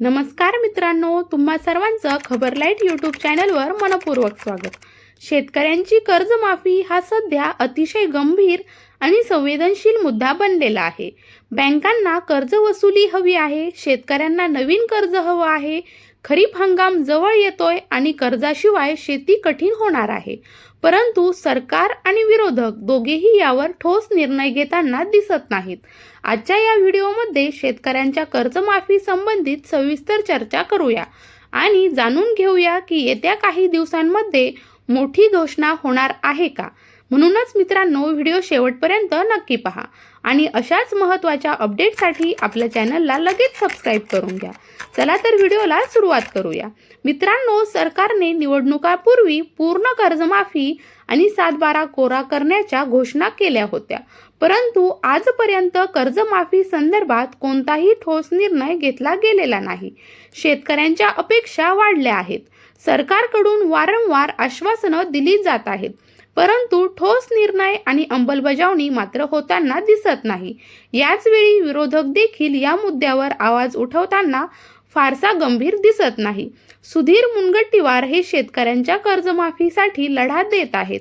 नमस्कार मित्रांनो तुम्हा सर्वांचं खबर लाइट यूट्यूब चॅनलवर मनपूर्वक स्वागत. शेतकऱ्यांची कर्जमाफी हा सध्या अतिशय गंभीर आणि संवेदनशील मुद्दा बनलेला आहे. बँकांना कर्ज वसुली हवी आहे शेतकऱ्यांना नवीन कर्ज हवं आहे खरीप हंगाम जवळ येतोय आणि कर्जाशिवाय शेती कठीण होणार आहे. परंतु सरकार आणि विरोधक दोघेही यावर ठोस निर्णय घेताना दिसत नाहीत. आजच्या या व्हिडिओमध्ये शेतकऱ्यांच्या कर्जमाफी संबंधित सविस्तर चर्चा करूया आणि जाणून घेऊया की येत्या काही दिवसांमध्ये मोठी घोषणा होणार आहे का? म्हणूनच मित्रांनो व्हिडिओ शेवटपर्यंत नक्की पहा. आणि अशाच महत्त्वाच्या अपडेटसाठी आपल्या चॅनलला लगेच सबस्क्राईब करून घ्या. चला तर व्हिडिओला सुरुवात करूया. मित्रांनो सरकारने निवडणुकापूर्वी पूर्ण कर्जमाफी आणि सातबारा कोरा करण्याच्या घोषणा केल्या होत्या. परंतु आजपर्यंत कर्जमाफी संदर्भात कोणताही ठोस निर्णय घेतला गेलेला नाही. शेतकऱ्यांच्या अपेक्षा वाढल्या आहेत. सरकारकडून वारंवार आश्वासनं दिली जात आहेत. परंतु ठोस निर्णय आणि अंमलबजावणी मात्र होताना दिसत नाही. याचवेळी विरोधक देखील या मुद्द्यावर आवाज उठवताना फारसा गंभीर दिसत नाही. सुधीर मुनगट्टीवार हे शेतकऱ्यांच्या कर्जमाफीसाठी लढा देत आहेत.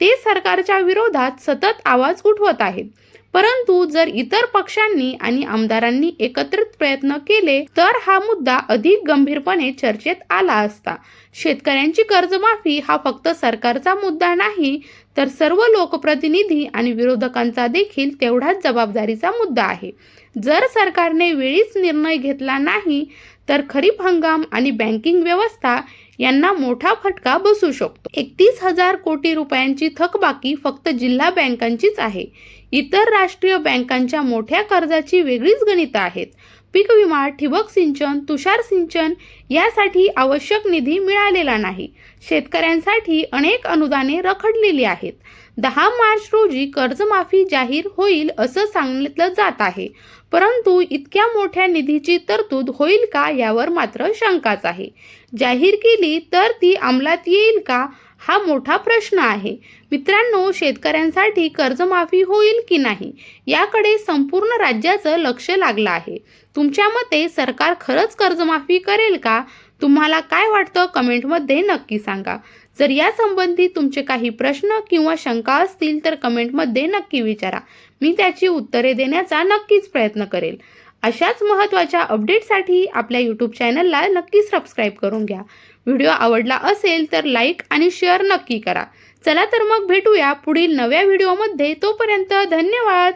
ते सरकारच्या विरोधात सतत आवाज उठवत आहेत. परंतु जर इतर पक्षांनी आणि आमदारांनी एकत्रित प्रयत्न केले तर हा मुद्दा अधिक गंभीरपणे चर्चेत आला असता. शेतकऱ्यांची कर्जमाफी हा फक्त सरकारचा मुद्दा नाही तर सर्व लोकप्रतिनिधी आणि विरोधकांचा देखील तेवढाच जबाबदारीचा मुद्दा आहे. जर सरकारने वेळीच निर्णय घेतला नाही तर खरीप हंगाम आणि बँकिंग व्यवस्था यांना मोठा फटका बसू शकतो. एकतीस हजार कोटी रुपयांची थकबाकी फक्त जिल्हा बँकांचीच आहे. इतर राष्ट्रीय बँकांच्या मोठ्या कर्जाची वेगळीच गणितं आहेत. पीक विमा ठिबक सिंचन तुषार सिंचन यासाठी आवश्यक निधी मिळालेला नाही. शेतकऱ्यांसाठी अनेक अनुदाने रखडलेली आहेत. दहा मार्च रोजी कर्जमाफी जाहीर होईल असं सांगितलं जात आहे. परंतु इतक्या मोठ्या निधीची तरतूद होईल का यावर मात्र शंकाच आहे. जाहीर केली तर ती अंमलात येईल का? हा मोठा प्रश्न आहे. मित्रांनो शेतकऱ्यांसाठी कर्जमाफी होईल की नाही याकडे संपूर्ण राज्याचं लक्ष लागलं आहे. तुमच्या मते सरकार खरंच कर्जमाफी करेल का? तुम्हाला काय वाटतं? कमेंटमध्ये नक्की सांगा. जर यासंबंधी तुमचे काही प्रश्न किंवा शंका असतील तर कमेंटमध्ये नक्की विचारा. मी त्याची उत्तरे देण्याचा नक्कीच प्रयत्न करेल. अशाच महत्त्वाच्या अपडेटसाठी आपल्या यूट्यूब चॅनलला नक्की सबस्क्राईब करून घ्या. व्हिडिओ आवडला असेल तर लाईक आणि शेअर नक्की करा. चला तर मग भेटूया पुढील नव्या व्हिडिओमध्ये तोपर्यंत धन्यवाद!